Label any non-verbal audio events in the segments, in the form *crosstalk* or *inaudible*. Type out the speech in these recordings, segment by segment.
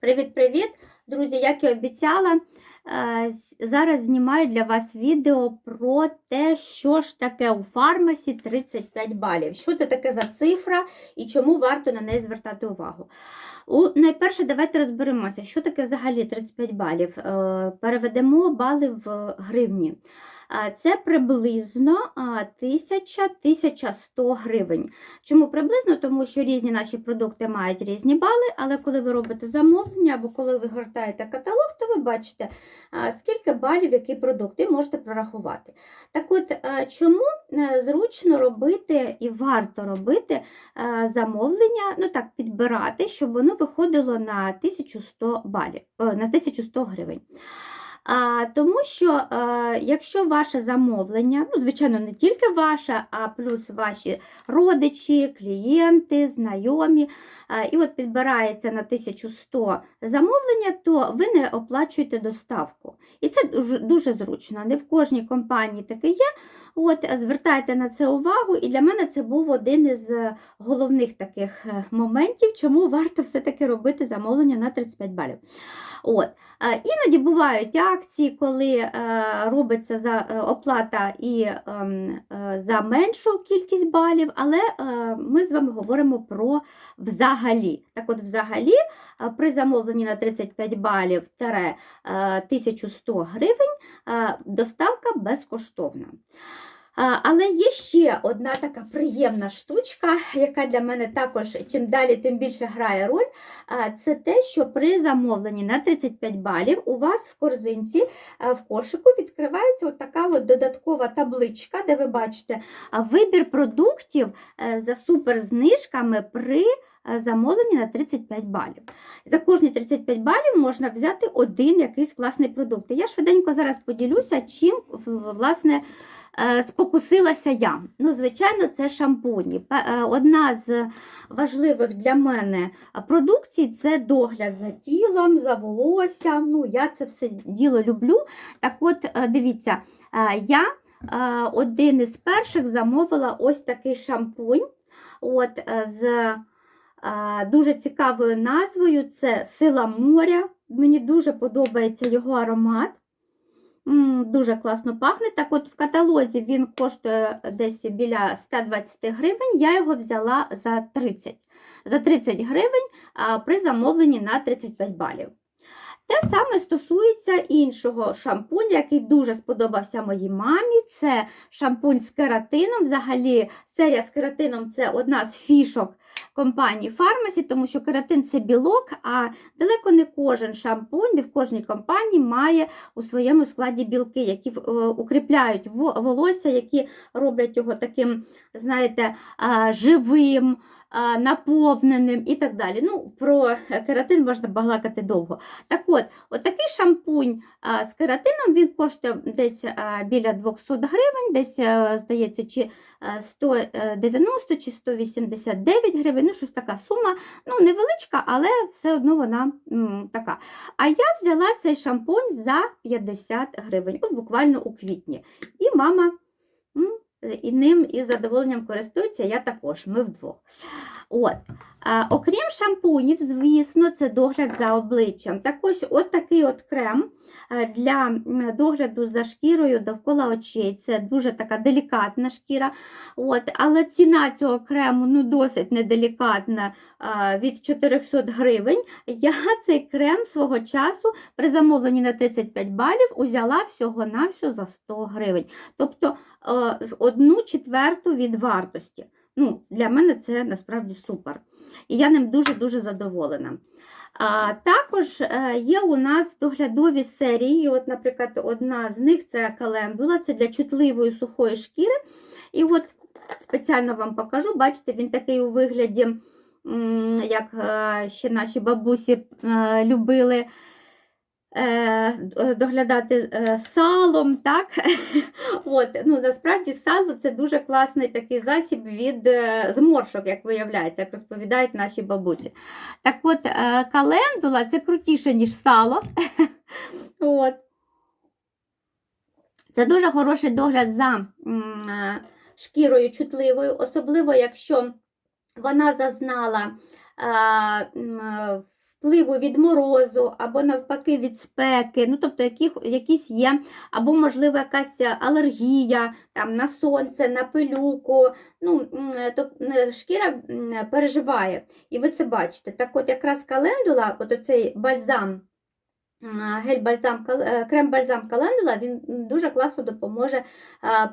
Привіт-привіт! Друзі, як і обіцяла, е, зараз знімаю для вас відео про те, що ж таке у фармасі 35 балів. Що це таке за цифра і чому варто на неї звертати увагу. У, найперше, давайте розберемося, що таке взагалі 35 балів. Е, Переведемо бали в гривні. Це приблизно 1000-1100 гривень. Чому приблизно? Тому що різні наші продукти мають різні бали, але коли ви робите замовлення або коли ви гортаєте каталог, то ви бачите, скільки балів який продукт, і можете прорахувати. Так от, чому е, зручно робити і варто робити е, замовлення, ну так, підбирати, щоб воно виходило на 1100 балів, е, на 1100 гривень. А, тому що а, якщо ваше замовлення, ну, звичайно, не тільки ваше, а плюс ваші родичі, клієнти, знайомі, а, і от підбирається на 1100 замовлення, то ви не оплачуєте доставку. І це дуже, дуже зручно. Не в кожній компанії таке є. От, звертайте на це увагу, і для мене це був один із е, головних таких е, моментів, чому варто все-таки робити замовлення на 35 балів. От. Е, Іноді бувають акції, коли е, робиться за е, оплата і ем, е, за меншу кількість балів, але е, ми з вами говоримо про взагалі. Так от, взагалі, е, при замовленні на 35 балів тере, е, 1100 гривень е, доставка безкоштовна. Але є ще одна така приємна штучка, яка для мене також чим далі, тим більше грає роль. Це те, що при замовленні на 35 балів у вас в корзинці в кошику відкривається така додаткова табличка, де ви бачите вибір продуктів е, за суперзнижками при е, замовленні на 35 балів. За кожні 35 балів можна взяти один якийсь класний продукт. Я швиденько зараз поділюся, чим власне. Е, Спокусилася я. Ну, звичайно, це шампуні. Е, Одна з важливих для мене продукцій це догляд за тілом, за волоссям. Ну, я це все діло люблю. Так от, е, дивіться, я один із перших замовила ось такий шампунь. От, з дуже цікавою назвою це Сила моря. Мені дуже подобається його аромат. Дуже класно пахне. Так от в каталозі він коштує десь біля 120 гривень. Я його взяла за 30. За 30 гривень при замовленні на 35 балів. Те саме стосується іншого шампуня, який дуже сподобався моїй мамі. Це шампунь з кератином. Взагалі, серія з кератином це одна з фішок компанії Фармасі, тому що кератин це білок, а далеко не кожен шампунь, не в кожній компанії має у своєму складі білки, які е, укріпляють волосся, які роблять його таким, знаєте, живим, наповненим і так далі. Ну, Про кератин можна балакати довго. Так от, от такий шампунь з кератином він коштує десь біля 200 гривень, десь, а, здається, чи 190 чи 189 гривень, ну щось така сума, ну невеличка, але все одно вона м, така. А я взяла цей шампунь за 50 гривень, от буквально у квітні. І мама м, і ним із задоволенням користується, я також, ми вдвох. От. А, окрім шампунів, звісно, це догляд за обличчям. Також от такий от крем е, для догляду за шкірою довкола очей. Це дуже така делікатна шкіра. От. Але ціна цього крему ну, досить неделікатна а, від 400 гривень. Я цей крем свого часу при замовленні на 35 балів узяла всього-навсього за 100 гривень. Тобто е, одну четверту від вартості. Ну, Для мене це насправді супер. І я ним дуже-дуже задоволена. А, також е, є у нас доглядові серії. От, наприклад, одна з них це календула, це для чутливої сухої шкіри. І от спеціально вам покажу, бачите, він такий у вигляді, як е, ще наші бабусі е, любили доглядати е, салом. так? *laughs* От, ну, насправді сало це дуже класний такий засіб від е, зморшок, як виявляється, як розповідають наші бабусі. Так от, е, календула це крутіше, ніж сало. *laughs* От. Це дуже хороший догляд за е, шкірою чутливою, особливо якщо вона зазнала е, е, впливу від морозу, або навпаки від спеки, ну тобто яких, якісь є, або, можливо, якась алергія там, на сонце, на пилюку. Ну, тобто шкіра переживає, і ви це бачите. Так от якраз календула, от оцей бальзам, гель-бальзам, е, крем-бальзам календула, він дуже класно допоможе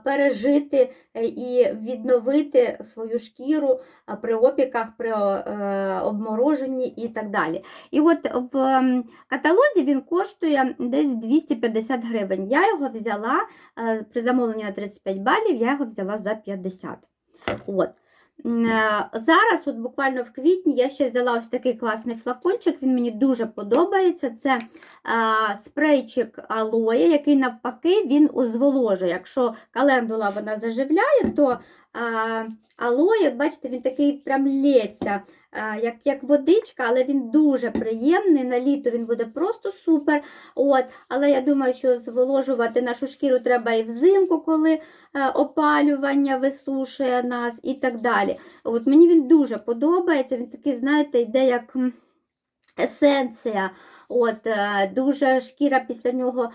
пережити е, і відновити свою шкіру при опіках, при е, обмороженні і так далі. І от в каталозі він коштує десь 250 гривень. Я його взяла е, при замовленні на 35 балів, я його взяла за 50. От. Е, Зараз, от буквально в квітні, я ще взяла ось такий класний флакончик, він мені дуже подобається. Це а, спрейчик алоє, який навпаки він зволожує. Якщо календула вона заживляє, то а, алоє, от бачите, він такий прям лється, як, як водичка, але він дуже приємний. На літо він буде просто супер. От, але я думаю, що зволожувати нашу шкіру треба і взимку, коли е, опалювання висушує нас і так далі. От Мені він дуже подобається. Він такий, знаєте, йде як есенція. От, е, Дуже шкіра після нього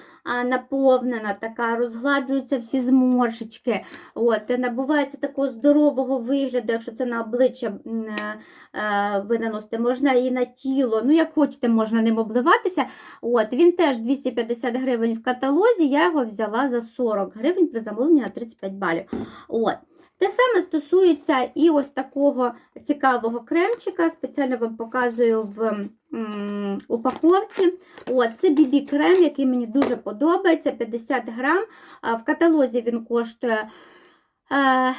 наповнена, така, розгладжуються всі зморшечки. От, е, набувається такого здорового вигляду, якщо це на обличчя е, ви наносите, можна і на тіло. Ну, як хочете, можна ним обливатися. От, Він теж 250 гривень в каталозі, я його взяла за 40 гривень при замовленні на 35 балів. От. Те саме стосується і ось такого цікавого кремчика. Спеціально вам показую в м, упаковці. От, це BB-крем, який мені дуже подобається, 50 грам. В каталозі він коштує е,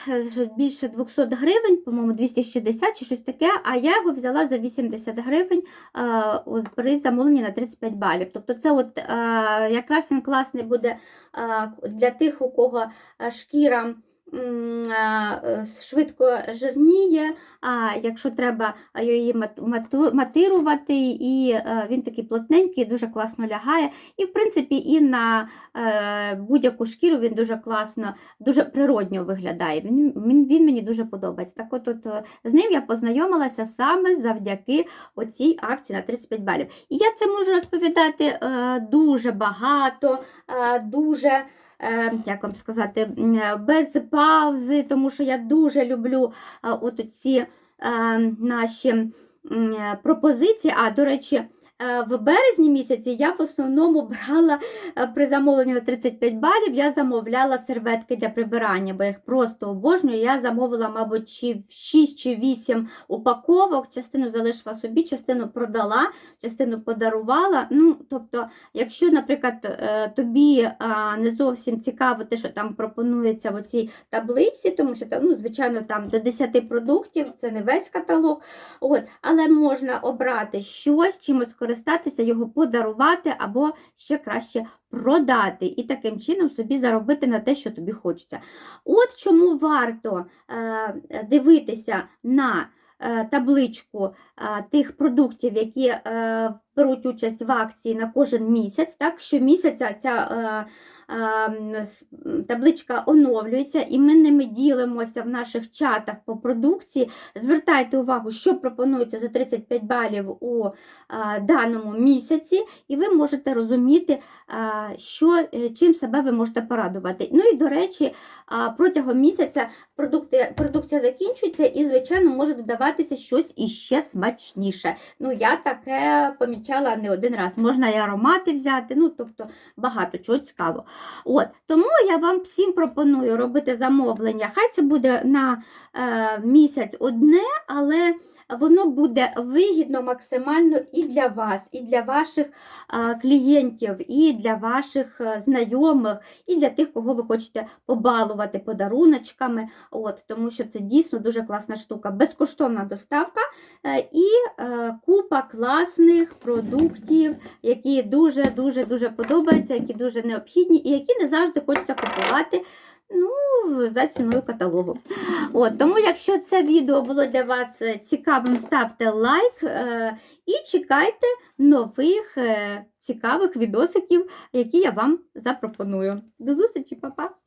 більше 200 гривень, по-моєму, 260 чи щось таке, а я його взяла за 80 гривень е, при замовленні на 35 балів. Тобто це от, е, якраз він класний буде для тих, у кого шкіра швидко жирніє, а якщо треба її матирувати, і е, він такий плотненький, дуже класно лягає. І, в принципі, і на е, будь-яку шкіру він дуже класно, дуже природньо виглядає. Він, він, мені дуже подобається. Так от, от е, з ним я познайомилася саме завдяки оцій акції на 35 балів. І я це можу розповідати е, дуже багато, е, дуже е, як вам сказати, е, без паузи, тому що я дуже люблю е, от ці е, наші е, пропозиції. А, до речі, е, в березні місяці я в основному брала е, при замовленні на 35 балів, я замовляла серветки для прибирання, бо я їх просто обожнюю. Я замовила, мабуть, чи 6 чи 8 упаковок, частину залишила собі, частину продала, частину подарувала. Ну, тобто, якщо, наприклад, е, тобі не зовсім цікаво те, що там пропонується в цій табличці, тому що ну, звичайно, там до 10 продуктів, це не весь каталог. От, але можна обрати щось, чимось користатися, його подарувати або ще краще продати і таким чином собі заробити на те, що тобі хочеться. От чому варто е, дивитися на е, табличку е, тих продуктів, які е, беруть участь в акції на кожен місяць. Так, щомісяця ця табличка оновлюється, і ми ними ділимося в наших чатах по продукції. Звертайте увагу, що пропонується за 35 балів у е, даному місяці, і ви можете розуміти, е, що, е, чим себе ви можете порадувати. Ну і до речі, протягом місяця продукти, продукція закінчується і, звичайно, може додаватися щось іще смачніше. Ну, я таке помічала не один раз. Можна і аромати взяти, ну, тобто багато чого цікавого. От, тому я вам всім пропоную робити замовлення. Хай це буде на е, місяць одне, але воно буде вигідно максимально і для вас, і для ваших клієнтів, і для ваших е, знайомих, і для тих, кого ви хочете побалувати подаруночками. От, тому що це дійсно дуже класна штука. Безкоштовна доставка е, і е, купа класних продуктів, які дуже-дуже дуже подобаються, які дуже необхідні і які не завжди хочеться купувати. Ну, за ціною каталогу. От, тому, якщо це відео було для вас е, цікавим, ставте лайк е, і чекайте нових е, цікавих відосиків, які я вам запропоную. До зустрічі, па-па!